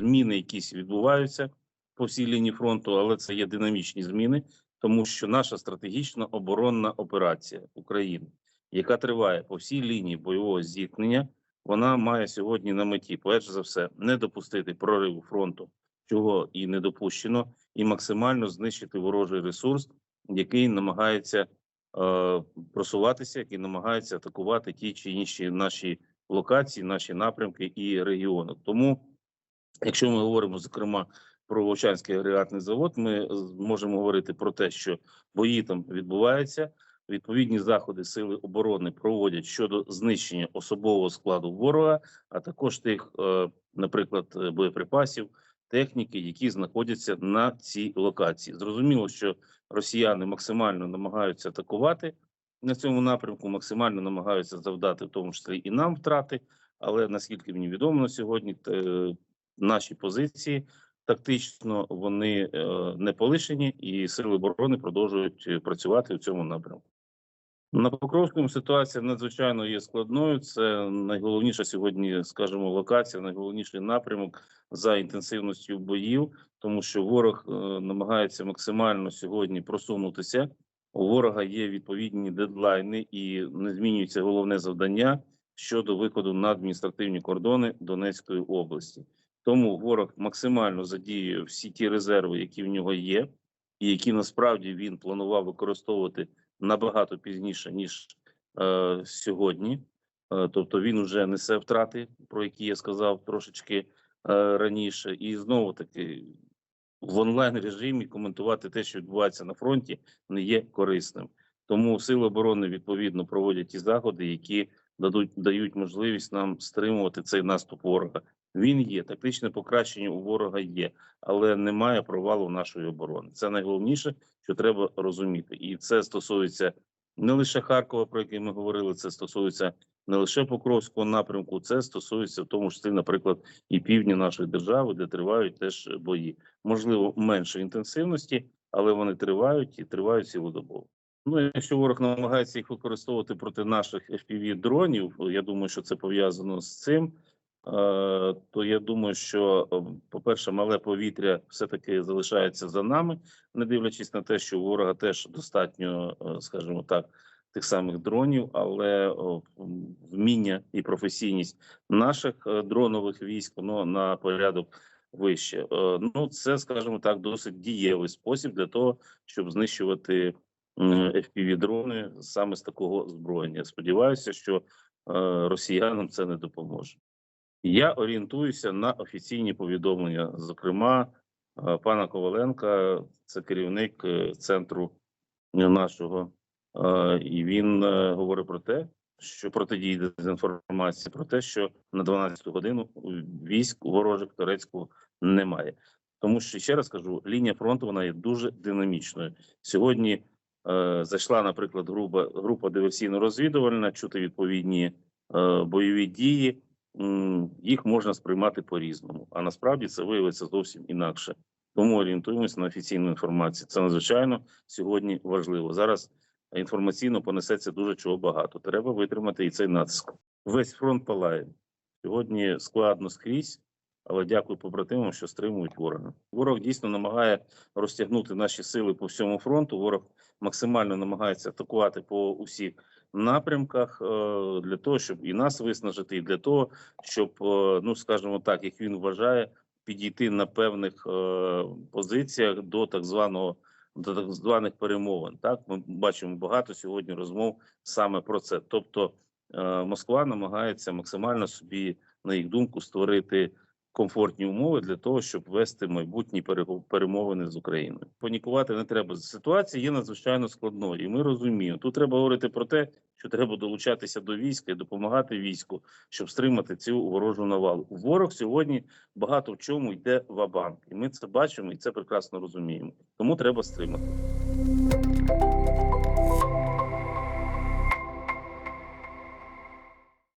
зміни якісь відбуваються по всій лінії фронту, але це є динамічні зміни, тому що наша стратегічна оборонна операція України, яка триває по всій лінії бойового зіткнення, вона має сьогодні на меті, перш за все, не допустити прориву фронту, чого і не допущено, і максимально знищити ворожий ресурс, який намагається е, просуватися, який намагається атакувати ті чи інші наші локації, наші напрямки і регіони. Тому, якщо ми говоримо зокрема про Вовчанський агрегатний завод, ми з- можемо говорити про те, що бої там відбуваються. Відповідні заходи сили оборони проводять щодо знищення особового складу ворога, а також тих, е, наприклад, е, боєприпасів, техніки, які знаходяться на цій локації. Зрозуміло, що росіяни максимально намагаються атакувати на цьому напрямку, максимально намагаються завдати, в тому числі і нам втрати. Але наскільки мені відомо на сьогодні, наші позиції тактично вони е, не полишені, і сили оборони продовжують е, працювати в цьому напрямку. На Покровському ситуація надзвичайно є складною. Це найголовніша сьогодні, скажімо, локація, найголовніший напрямок за інтенсивністю боїв, тому що ворог е, намагається максимально сьогодні просунутися. У ворога є відповідні дедлайни і не змінюється головне завдання щодо виходу на адміністративні кордони Донецької області. Тому ворог максимально задіює всі ті резерви, які в нього є, і які насправді він планував використовувати набагато пізніше ніж е, сьогодні. Е, тобто він вже несе втрати, про які я сказав трошечки е, раніше, і знову таки в онлайн режимі коментувати те, що відбувається на фронті, не є корисним. Тому сили оборони відповідно проводять ті заходи, які дадуть дають можливість нам стримувати цей наступ ворога. Він є тактичне покращення у ворога є, але немає провалу нашої оборони. Це найголовніше, що треба розуміти, і це стосується не лише Харкова, про який ми говорили. Це стосується не лише Покровського напрямку, це стосується в тому числі, наприклад, і півдня нашої держави, де тривають теж бої. Можливо, меншої інтенсивності, але вони тривають і тривають цілодобово. Ну, якщо ворог намагається їх використовувати проти наших fpv дронів, я думаю, що це пов'язано з цим. Е, То я думаю, що е, по-перше, мале повітря все-таки залишається за нами, не дивлячись на те, що у ворога теж достатньо, е, скажімо так, тих самих дронів, але вміння і професійність наших е, дронових військ воно на порядок вище. Ну, це, скажімо так, досить дієвий спосіб для того, щоб знищувати fpv дрони саме з такого озброєння. Сподіваюся, що росіянам це не допоможе. Я орієнтуюся на офіційні повідомлення, зокрема, е, пана Коваленка, це керівник е, центру нашого, е, і він говорить про те, що протидії дезінформації, про те, що на 12 годину військ ворожих турецького немає. Тому що ще раз кажу, лінія фронту вона є дуже динамічною. Сьогодні е, зайшла, наприклад, група, група диверсійно-розвідувальна, чути відповідні е, бойові дії. Їх можна сприймати по-різному, а насправді це виявиться зовсім інакше. Тому орієнтуємося на офіційну інформацію. Це надзвичайно сьогодні важливо. Зараз інформаційно понесеться дуже чого багато. Треба витримати і цей натиск. Весь фронт палає. Сьогодні складно скрізь, але дякую побратимам, що стримують ворога. Ворог дійсно намагає розтягнути наші сили по всьому фронту. Ворог максимально намагається атакувати по усіх напрямках е, для того, щоб і нас виснажити, і для того, щоб, е, ну скажімо так, як він вважає, підійти на певних е, позиціях до так званого до так званих перемовин. Так ми бачимо багато сьогодні розмов саме про це. Тобто Москва намагається максимально собі, на їх думку, створити комфортні умови для того, щоб вести майбутні перемовини з Україною. Панікувати не треба. Ситуація є надзвичайно складною, і ми розуміємо. Тут треба говорити про те, що треба долучатися до війська і допомагати війську, щоб стримати цю ворожу навалу. Ворог сьогодні багато в чому йде в абанк, і ми це бачимо і це прекрасно розуміємо. Тому треба стримати.